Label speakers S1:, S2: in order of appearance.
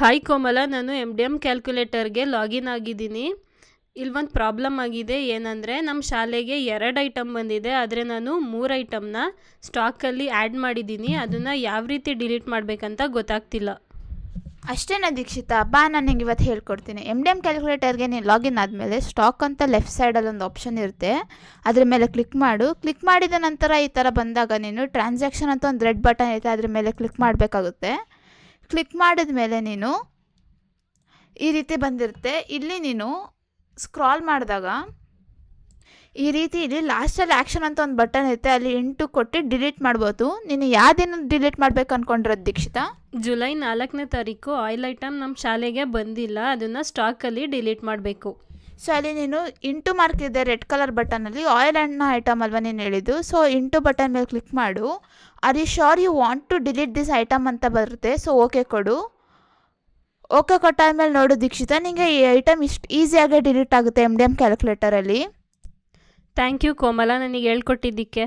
S1: Hi Komala ನಾನು M D M ಕ್ಯಾಲ್ಕುಲೇಟರ್ಗೆ login ಆಗಿದ್ದೀನಿ. ಇಲ್ಲೊಂದು ಪ್ರಾಬ್ಲಮ್ ಆಗಿದೆ. ಏನಂದರೆ ನಮ್ಮ ಶಾಲೆಗೆ ಎರಡು ಐಟಮ್ ಬಂದಿದೆ. ಆದರೆ ನಾನು ಮೂರು ಐಟಮ್ನ ಸ್ಟಾಕಲ್ಲಿ ಆ್ಯಡ್ ಮಾಡಿದ್ದೀನಿ. ಅದನ್ನು ಯಾವ ರೀತಿ ಡಿಲೀಟ್ ಮಾಡಬೇಕಂತ ಗೊತ್ತಾಗ್ತಿಲ್ಲ.
S2: ಅಷ್ಟೇನಾ ದೀಕ್ಷಿತಾ, ಬಾ ನಾನು ನಿಂಗೆ ಇವತ್ತು ಹೇಳ್ಕೊಡ್ತೀನಿ. ಎಂ ಡಿ ಎಂ ಕ್ಯಾಲ್ಕುಲೇಟರ್ಗೆ ನೀನು ಲಾಗಿನ್ ಆದಮೇಲೆ ಸ್ಟಾಕ್ ಅಂತ ಲೆಫ್ಟ್ ಸೈಡಲ್ಲಿ ಒಂದು ಆಪ್ಷನ್ ಇರುತ್ತೆ. ಅದ್ರ ಮೇಲೆ ಕ್ಲಿಕ್ ಮಾಡು. ಕ್ಲಿಕ್ ಮಾಡಿದ ನಂತರ ಈ ಥರ ಬಂದಾಗ ನೀನು ಟ್ರಾನ್ಸಾಕ್ಷನ್ ಅಂತ ಒಂದು ರೆಡ್ ಬಟನ್ ಐತೆ. ಅದ್ರ ಮೇಲೆ ಕ್ಲಿಕ್ ಮಾಡಬೇಕಾಗುತ್ತೆ. ಕ್ಲಿಕ್ ಮಾಡಿದ ಮೇಲೆ ನೀನು ಈ ರೀತಿ ಬಂದಿರುತ್ತೆ. ಇಲ್ಲಿ ನೀನು ಸ್ಕ್ರಾಲ್ ಮಾಡಿದಾಗ ಈ ರೀತಿ ಇಲ್ಲಿ ಲಾಸ್ಟಲ್ಲಿ ಆ್ಯಕ್ಷನ್ ಅಂತ ಒಂದು ಬಟನ್ ಇರುತ್ತೆ. ಅಲ್ಲಿ ಇಂಟು ಕೊಟ್ಟು ಡಿಲೀಟ್ ಮಾಡ್ಬೋದು. ನೀನು ಯಾವ ಡಿಲೀಟ್ ಮಾಡ್ಬೇಕು ಅಂದ್ಕೊಂಡಿರೋದು ದೀಕ್ಷಿತ?
S1: ಜುಲೈ ನಾಲ್ಕನೇ ತಾರೀಕು ಆಯಿಲ್ ಐಟಮ್ ನಮ್ಮ ಶಾಲೆಗೆ ಬಂದಿಲ್ಲ. ಅದನ್ನು ಸ್ಟಾಕಲ್ಲಿ ಡಿಲೀಟ್ ಮಾಡಬೇಕು.
S2: ಸೊ ಅಲ್ಲಿ ನೀನು ಇಂಟು ಮಾರ್ಕ್ ಇದೆ ರೆಡ್ ಕಲರ್ ಬಟನಲ್ಲಿ ಆಯಿಲ್ ಆ್ಯಂಡ್ನ ಐಟಮ್ ಅಲ್ವಾ ನೀನು ಹೇಳಿದ್ದು. ಸೊ ಇಂಟು ಬಟನ್ ಮೇಲೆ ಕ್ಲಿಕ್ ಮಾಡು. Are you sure you want to delete this item ಅಂತ ಬರುತ್ತೆ? ಸೊ ಓಕೆ ಕೊಡು. ಓಕೆ ಕೊಟ್ಟಾದ್ಮೇಲೆ ನೋಡು ದೀಕ್ಷಿತ ನಿಮಗೆ ಈ ಐಟಮ್ ಇಷ್ಟು ಈಸಿಯಾಗಿ ಡಿಲೀಟ್ ಆಗುತ್ತೆ ಎಂ ಡಿ ಎಂ ಕ್ಯಾಲ್ಕುಲೇಟರಲ್ಲಿ
S1: ಥ್ಯಾಂಕ್ ಯು ಕೋಮಲ ನನಗೆ ಹೇಳ್ಕೊಟ್ಟಿದ್ದಕ್ಕೆ.